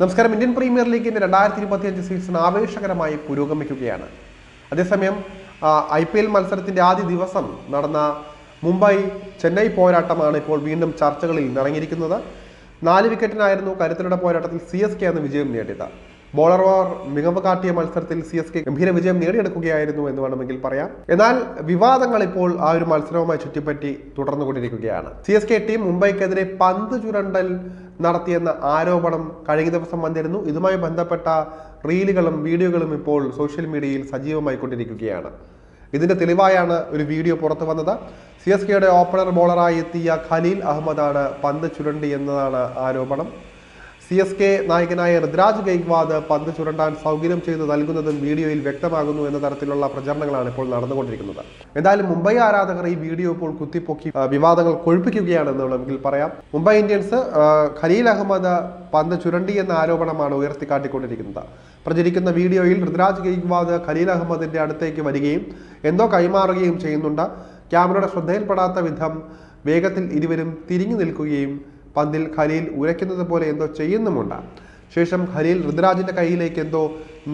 നമസ്കാരം. Indian premier ലീഗിന്റെ രണ്ടായിരത്തി ഇരുപത്തിയഞ്ച് സീസൺ ആവേശകരമായി പുരോഗമിക്കുകയാണ്. അതേസമയം ഐ പി എൽ മത്സരത്തിന്റെ ആദ്യ ദിവസം നടന്ന മുംബൈ ചെന്നൈ പോരാട്ടമാണ് ഇപ്പോൾ വീണ്ടും ചർച്ചകളിൽ നിറങ്ങിയിരിക്കുന്നത്. നാല് വിക്കറ്റിനായിരുന്നു കരുത്തരുടെ പോരാട്ടത്തിൽ സി എസ് കെ അന്ന് വിജയം നേടിയത്. ബോളർമാർ മികവ് കാട്ടിയ മത്സരത്തിൽ സി എസ് കെ ഗംഭീര വിജയം നേടിയെടുക്കുകയായിരുന്നു എന്ന് വേണമെങ്കിൽ പറയാം. എന്നാൽ വിവാദങ്ങൾ ഇപ്പോൾ ആ ഒരു മത്സരവുമായി ചുറ്റിപ്പറ്റി തുടർന്നുകൊണ്ടിരിക്കുകയാണ്. സി എസ് കെ ടീം മുംബൈക്കെതിരെ പന്ത് ചുരണ്ടൽ നടത്തിയെന്ന ആരോപണം കഴിഞ്ഞ ദിവസം വന്നിരുന്നു. ഇതുമായി ബന്ധപ്പെട്ട റീലുകളും വീഡിയോകളും ഇപ്പോൾ സോഷ്യൽ മീഡിയയിൽ സജീവമായി കൊണ്ടിരിക്കുകയാണ് ഇതിന്റെ തെളിവായാണ് ഒരു വീഡിയോ പുറത്തു വന്നത്. സി എസ് കെയുടെ ഓപ്പണർ ബോളറായി എത്തിയ ഖലീൽ അഹമ്മദാണ് പന്ത് ചുരണ്ടി എന്നതാണ് ആരോപണം. സി എസ് കെ നായകനായ ഋതുരാജ് ഗെയ്ക്വാദ് പന്ത് ചുരണ്ടാൻ സൗകര്യം ചെയ്ത് നൽകുന്നതും വീഡിയോയിൽ വ്യക്തമാകുന്നു എന്ന തരത്തിലുള്ള പ്രചരണങ്ങളാണ് ഇപ്പോൾ നടന്നുകൊണ്ടിരിക്കുന്നത്. എന്തായാലും മുംബൈ ആരാധകർ ഈ വീഡിയോ ഇപ്പോൾ കുത്തിപ്പൊക്കി വിവാദങ്ങൾ കൊഴുപ്പിക്കുകയാണെന്ന് വേണമെങ്കിൽ പറയാം. മുംബൈ ഇന്ത്യൻസ് ഖലീൽ അഹമ്മദ് പന്ത് ചുരണ്ടി എന്ന ആരോപണമാണ് ഉയർത്തിക്കാട്ടിക്കൊണ്ടിരിക്കുന്നത്. പ്രചരിക്കുന്ന വീഡിയോയിൽ ഋതുരാജ് ഗെയ്ക്വാദ് ഖലീൽ അഹമ്മദിന്റെ അടുത്തേക്ക് വരികയും എന്തോ കൈമാറുകയും ചെയ്യുന്നുണ്ട്. ക്യാമറയുടെ ശ്രദ്ധയിൽപ്പെടാത്ത വിധം വേഗത്തിൽ ഇരുവരും തിരിഞ്ഞു നിൽക്കുകയും പന്തിൽ ഖലീൽ ഉരയ്ക്കുന്നത് പോലെ എന്തോ ചെയ്യുന്നുമുണ്ട്. ശേഷം ഖലീൽ ഋതുരാജിന്റെ കയ്യിലേക്ക് എന്തോ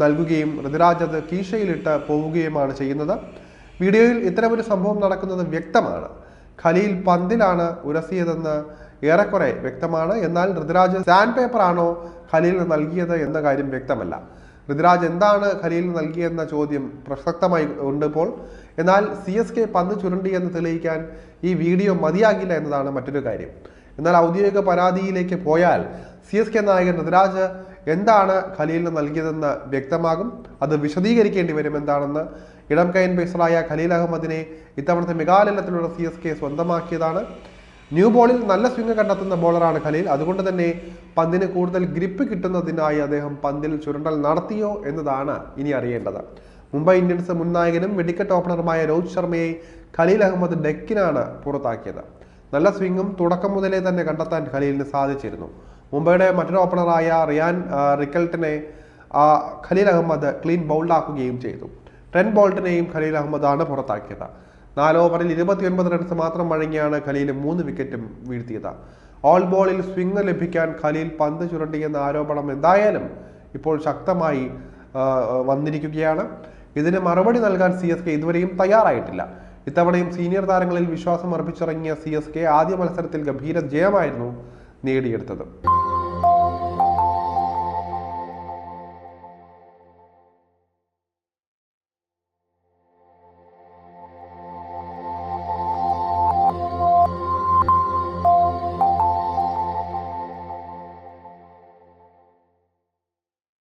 നൽകുകയും ഋതുരാജ് അത് കീശയിലിട്ട് പോവുകയുമാണ് ചെയ്യുന്നത്. വീഡിയോയിൽ ഇത്തരമൊരു സംഭവം നടക്കുന്നത് വ്യക്തമാണ്. ഖലീൽ പന്തിലാണ് ഉരസിയതെന്ന് ഏറെക്കുറെ വ്യക്തമാണ്. എന്നാൽ ഋതുരാജ് സാൻഡ് പേപ്പർ ആണോ ഖലീലിന് നൽകിയത് എന്ന കാര്യം വ്യക്തമല്ല. ഋതുരാജ് എന്താണ് ഖലീലിന് നൽകിയെന്ന ചോദ്യം പ്രസക്തമായി ഉണ്ട് ഇപ്പോൾ. എന്നാൽ സി എസ് കെ പന്ത് ചുരുണ്ടി എന്ന് തെളിയിക്കാൻ ഈ വീഡിയോ മതിയാകില്ല എന്നതാണ് മറ്റൊരു കാര്യം. എന്നാൽ ഔദ്യോഗിക പരാതിയിലേക്ക് പോയാൽ സി എസ് കെ നായകൻ ഋതുരാജ് എന്താണ് ഖലീലിന് നൽകിയതെന്ന് വ്യക്തമാകും. അത് വിശദീകരിക്കേണ്ടി വരും എന്താണെന്ന് ഇടം കൈൻ പേസറായ ഖലീൽ അഹമ്മദിനെ ഇത്തവണത്തെ മെഗാലയത്തിലുള്ള സി എസ് കെ സ്വന്തമാക്കിയതാണ്. ന്യൂ ബോളിൽ നല്ല സ്വിംഗ് കണ്ടെത്തുന്ന ബോളറാണ് ഖലീൽ. അതുകൊണ്ട് തന്നെ പന്തിന് കൂടുതൽ ഗ്രിപ്പ് കിട്ടുന്നതിനായി അദ്ദേഹം പന്തിൽ ചുരണ്ടൽ നടത്തിയോ എന്നതാണ് ഇനി അറിയേണ്ടത്. മുംബൈ ഇന്ത്യൻസ് മുൻ നായകനും വെടിക്കറ്റ് ഓപ്പണറുമായ രോഹിത് ശർമ്മയെ ഖലീൽ അഹമ്മദ് ഡെക്കിനാണ് പുറത്താക്കിയത്. നല്ല സ്വിംഗും തുടക്കം മുതലേ തന്നെ കണ്ടെത്താൻ ഖലീലിന് സാധിച്ചിരുന്നു. മുംബൈയുടെ മറ്റൊരു ഓപ്പണറായ റിയാൻ റിക്കൽട്ടിനെ ഖലീൽ അഹമ്മദ് ക്ലീൻ ബൗൾഡാക്കുകയും ചെയ്തു. ട്രെൻ ബോൾട്ടിനെയും ഖലീൽ അഹമ്മദാണ് പുറത്താക്കിയത്. നാല് ഓവറിൽ ഇരുപത്തിയൊൻപത് റൺസ് മാത്രം വഴങ്ങിയാണ് ഖലീൽ മൂന്ന് വിക്കറ്റും വീഴ്ത്തിയത്. ഓൾ ബോളിൽ സ്വിംഗ് ലഭിക്കാൻ ഖലീൽ പന്ത് ചുരണ്ടിയെന്ന ആരോപണം എന്തായാലും ഇപ്പോൾ ശക്തമായി വന്നിരിക്കുകയാണ്. ഇതിന് മറുപടി നൽകാൻ സി എസ് കെ ഇതുവരെയും തയ്യാറായിട്ടില്ല. ഇത്തവണയും സീനിയർ താരങ്ങളിൽ വിശ്വാസം അർപ്പിച്ചിറങ്ങിയ സി എസ് കെ ആദ്യ മത്സരത്തിൽ ഗംഭീര ജയമായിരുന്നു നേടിയെടുത്തത്.